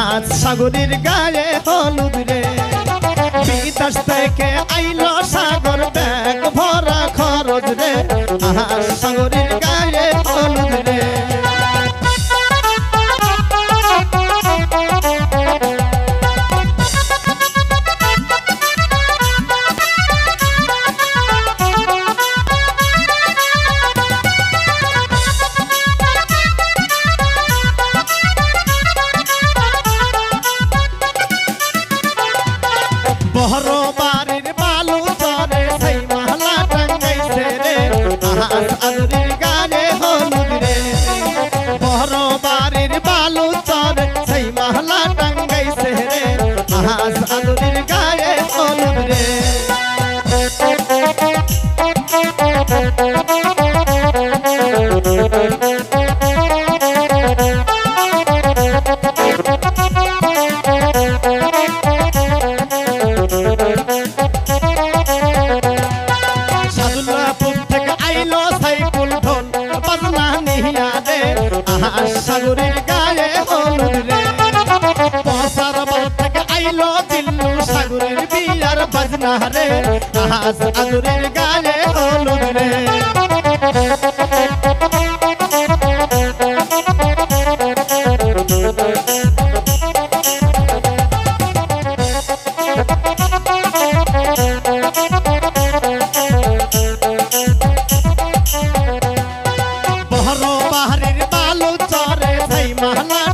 হাত সাগরের গায়ে হলুদ রে। বিদেশ থেকে আইলো সাগরের গায়ে হলুদ রে। পসার বাতাক আইলো দিল্লু সাগরের বিয়ার বাজনা রে। সাগরের গায়ে